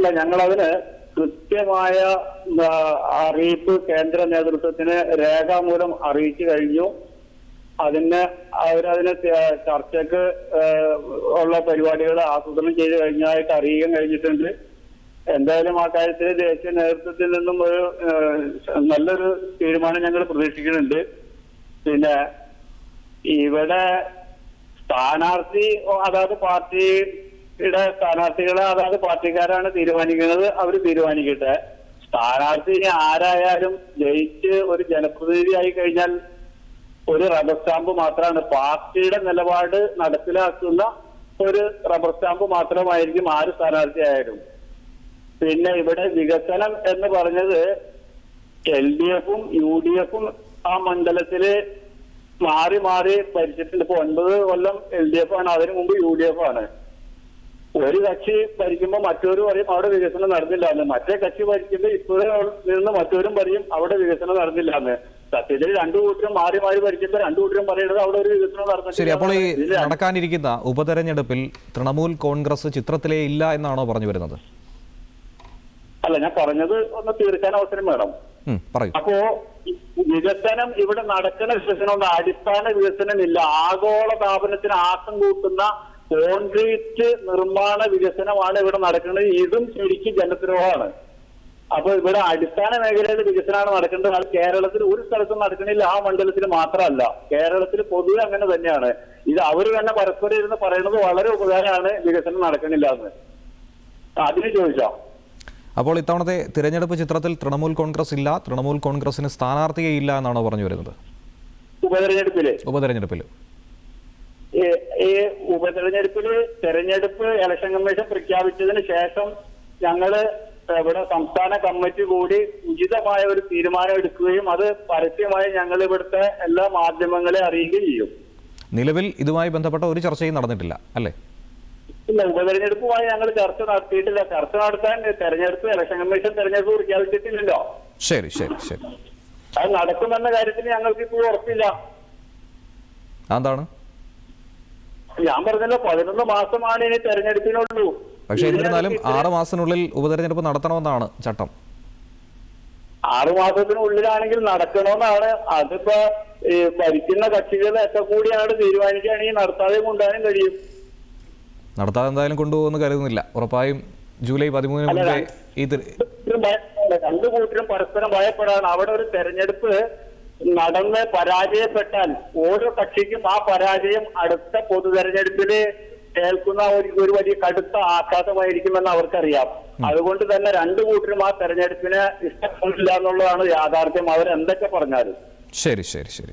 അല്ല ഞങ്ങളതിന് കൃത്യമായ അറിയിപ്പ് കേന്ദ്ര നേതൃത്വത്തിന് രേഖാമൂലം അറിയിച്ചു കഴിഞ്ഞു. അതിന് അവരതിന് ചർച്ചക്ക് ഉള്ള പരിപാടികൾ ആസൂത്രണം ചെയ്ത് കഴിഞ്ഞായിട്ട് അറിയിക്കാൻ കഴിഞ്ഞിട്ടുണ്ട്. എന്തായാലും ആ കാര്യത്തിൽ ദേശീയ നേതൃത്വത്തിൽ നിന്നും ഒരു നല്ലൊരു തീരുമാനം ഞങ്ങൾ പ്രതീക്ഷിക്കുന്നുണ്ട്. പിന്നെ ഇവിടെ സ്ഥാനാർത്ഥി അതായത് പാർട്ടിയുടെ സ്ഥാനാർത്ഥികളെ അതായത് പാർട്ടിക്കാരാണ് തീരുമാനിക്കുന്നത് അവർ തീരുമാനിക്കട്ടെ. സ്ഥാനാർത്ഥി ആരായാലും ജയിച്ച് ഒരു ജനപ്രതിനിധിയായി കഴിഞ്ഞാൽ ഒരു റബ്ബർ സ്റ്റാമ്പ് മാത്രമാണ്. പാർട്ടിയുടെ നിലപാട് നടപ്പിലാക്കുന്ന ഒരു റബ്ബർ സ്റ്റാമ്പ് മാത്രമായിരിക്കും ആര് സ്ഥാനാർത്ഥിയായാലും പിന്നെ ഇവിടെ വികസനം എന്ന് പറഞ്ഞത് എൽ ഡി എഫും യു ഡി എഫും ആ മണ്ഡലത്തിൽ മാറി മാറി ഭരിച്ചിട്ടുണ്ട്. ഇപ്പൊ ഒൻപത് കൊല്ലം എൽ ഡി എഫ് ആണ്. അതിനു മുമ്പ് യു ഡി എഫ് ആണ്. ഒരു കക്ഷി ഭരിക്കുമ്പോൾ മറ്റൊരു പറയും അവിടെ വികസനം നടന്നില്ല എന്ന് മറ്റേ കക്ഷി ഭരിക്കുമ്പോൾ ഇപ്പോഴേ നിന്ന് മറ്റൊരും പറയും അവിടെ വികസനം നടന്നില്ല എന്ന് സത്യത്തിൽ രണ്ടു കൂട്ടരും മാറി മാറി ഭരിക്കുമ്പോൾ രണ്ടു കൂട്ടരും പറയുന്നത് അവിടെ ഒരു വികസനം ശരി അപ്പോൾ ഈ നടക്കാനിരിക്കുന്ന ഉപതെരഞ്ഞെടുപ്പിൽ തൃണമൂൽ കോൺഗ്രസ് ചിത്രത്തിലേ ഇല്ല എന്നാണോ പറഞ്ഞു വരുന്നത്? അല്ല ഞാൻ പറഞ്ഞത് ഒന്ന് തീർക്കാൻ അവസരം വേണം. അപ്പോ വികസനം ഇവിടെ നടക്കുന്ന വികസനം അടിസ്ഥാന വികസനം ഇല്ല. ആഗോള താപനത്തിന് ആക്കം കൂട്ടുന്ന കോൺക്രീറ്റ് നിർമ്മാണ വികസനമാണ് ഇവിടെ നടക്കുന്നത്. ഇതും ശരിക്കും ജനദ്രോഹമാണ് അപ്പൊ ഇവിടെ അടിസ്ഥാന മേഖലയിൽ വികസനമാണ് നടക്കേണ്ടത്. അത് കേരളത്തിൽ ഒരു സ്ഥലത്തും നടക്കണില്ല. ആ മണ്ഡലത്തിൽ മാത്രമല്ല. കേരളത്തിൽ പൊതുവെ അങ്ങനെ തന്നെയാണ്. ഇത് അവർ തന്നെ പരസ്പരം ഇരുന്ന് പറയുന്നത് വളരെ ഉപകാരമാണ് വികസനം നടക്കണില്ല എന്ന്. അതിന് ചോദിച്ചോ? അപ്പോൾ ഇത്തവണത്തെ തിരഞ്ഞെടുപ്പ് ചിത്രത്തിൽ തൃണമൂൽ കോൺഗ്രസ് ഇല്ല. തൃണമൂൽ കോൺഗ്രസിന് സ്ഥാനാർത്ഥിയെ ഇല്ല എന്നാണോ പറഞ്ഞു വരുന്നത്? ഉപതെരഞ്ഞെടുപ്പിൽ. ഉപതെരഞ്ഞെടുപ്പിൽ ഈ ഉപതെരഞ്ഞെടുപ്പിൽ തെരഞ്ഞെടുപ്പ് ഇലക്ഷൻ കമ്മീഷൻ പ്രഖ്യാപിച്ചതിന് ശേഷം ഞങ്ങൾ ഇവിടെ സംസ്ഥാന കമ്മിറ്റി കൂടി ഉചിതമായ ഒരു തീരുമാനം എടുക്കുകയും അത് പരസ്യമായി ഞങ്ങൾ ഇവിടുത്തെ എല്ലാ മാധ്യമങ്ങളെ അറിയിക്കുകയും ചെയ്യും. നിലവിൽ ഇതുമായി ബന്ധപ്പെട്ട ഒരു ചർച്ചയും നടന്നിട്ടില്ല അല്ലേ? ഇല്ല ഉപതെരഞ്ഞെടുപ്പുമായി ഞങ്ങൾ ചർച്ച നടത്തിയിട്ടില്ല. ചർച്ച നടത്താൻ തെരഞ്ഞെടുപ്പ് ഇലക്ഷൻ കമ്മീഷൻ തെരഞ്ഞെടുപ്പ് പ്രഖ്യാപിച്ചിട്ടില്ലല്ലോ. ശരി ശരി ശരി. അത് നടക്കുമെന്ന കാര്യത്തിന് ഞങ്ങൾക്ക് ഇപ്പോൾ ഉറപ്പില്ല. അതെന്താണ്? ഞാൻ പറഞ്ഞല്ലോ പതിനൊന്ന് മാസമാണ് ഇനി തെരഞ്ഞെടുപ്പിനുള്ളൂ. പക്ഷെ എന്നിരുന്നാലും ആറ് മാസത്തിനുള്ളിൽ ഉപതെരഞ്ഞെടുപ്പ് നടത്തണമെന്നാണ് ചട്ടം. ആറു മാസത്തിനുള്ളിലാണെങ്കിൽ നടക്കണമെന്നാണ്. അതിപ്പോ ഭരിക്കുന്ന കക്ഷികളൊക്കെ കൂടിയാണ് തീരുമാനിക്കുകയാണെങ്കിൽ നടത്താതെ കൊണ്ടുപോകാനും കഴിയും. നടത്താതെ എന്തായാലും കൊണ്ടുപോകുമെന്ന് കരുതുന്നില്ല. ഉറപ്പായും ജൂലൈ പതിമൂന്നിന് മുമ്പേ ഈ രണ്ട് കൂട്ടരും പരസ്പരം ഭയപ്പെടാണ് അവിടെ ഒരു തെരഞ്ഞെടുപ്പ് നടന്ന് പരാജയപ്പെട്ടാൽ ഓരോ കക്ഷിക്കും ആ പരാജയം അടുത്ത പൊതു തെരഞ്ഞെടുപ്പിൽ കേൾക്കുന്ന ഒരു വലിയ കടുത്ത ആഘാതമായിരിക്കുമെന്ന് അവർക്കറിയാം. അതുകൊണ്ട് തന്നെ രണ്ടു കൂട്ടരും ആ തെരഞ്ഞെടുപ്പിന് ഇഷ്ടപ്പെടില്ല എന്നുള്ളതാണ് യാഥാർത്ഥ്യം. അവരെന്തൊക്കെ പറഞ്ഞാലും. ശരി ശരി ശരി.